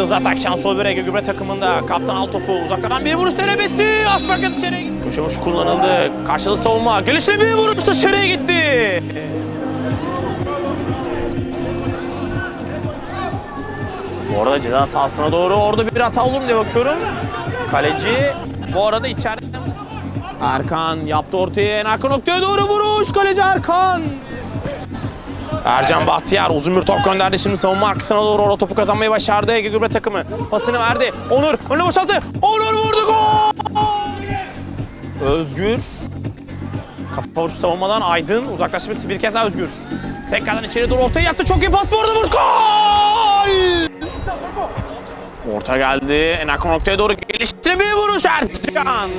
Hızlı atak şans sol bir Ege Gübre takımında. Kaptan al topu. Uzaktan bir vuruş denemesi. Asfak'a dışarıya gitti. Köşe vuruş kullanıldı. Karşılı savunma. Gelişle bir vuruş dışarıya gitti. Bu arada ceza sahasına doğru orada bir hata olur mu diye bakıyorum. Kaleci bu arada içeride. Erkan yaptı ortaya en arka noktaya doğru vuruş. Kaleci Erkan. Ercan Bahtiyar uzun bir top gönderdi şimdi savunma arkasına doğru orada topu kazanmayı başardı Ege Gübre takımı. Pasını verdi. Onur önüne boşalttı. Onur vurdu gol! Özgür. Kafa vuruş savunmadan Aydın uzaklaşmak için bir kez daha Özgür. Tekrardan içeri doğru ortaya yattı. Çok iyi pas bu arada vuruş. Gol! Orta geldi. En arka noktaya doğru gelişti bir vuruş Ercan.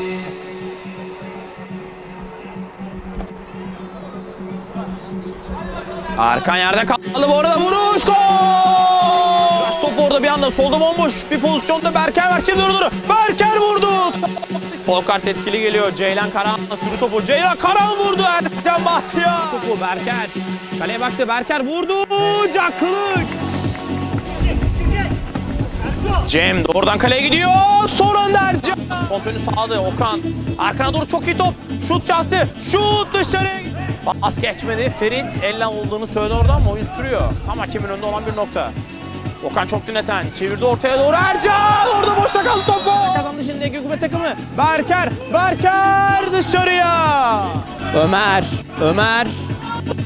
Erkan yerde kaldı bu arada vuruş gol! Top orada bir anda solda bomboş bir pozisyonda Berker var şimdi doğru Berker vurdu! Sol kart etkili geliyor Ceylan Karan sürü topu Ceylan Karan vurdu Ercan Bahtiyar! Topu Berker kaleye baktı Berker vurdu Caklık! Cem doğrudan kaleye gidiyor. Son Ercan. Kontrolünü sağladı Okan. Arkana doğru çok iyi top. Şut şansı. Şut dışarı. Pas geçmedi. Ferit elle olduğunu söyledi orada ama oyun sürüyor. Tam hakemin önünde olan bir nokta. Okan çok dinleten. Çevirdi ortaya doğru Ercan. Orada boşta kaldı top gol. Kazandı şimdi Gübre takımı. Berker. Berker dışarıya. Ömer. Ömer.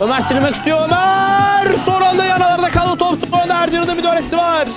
Ömer silmek istiyor. Ömer. Son anda yanalarda kaldı top. Son anda Ercan'ın da müdahalesi var.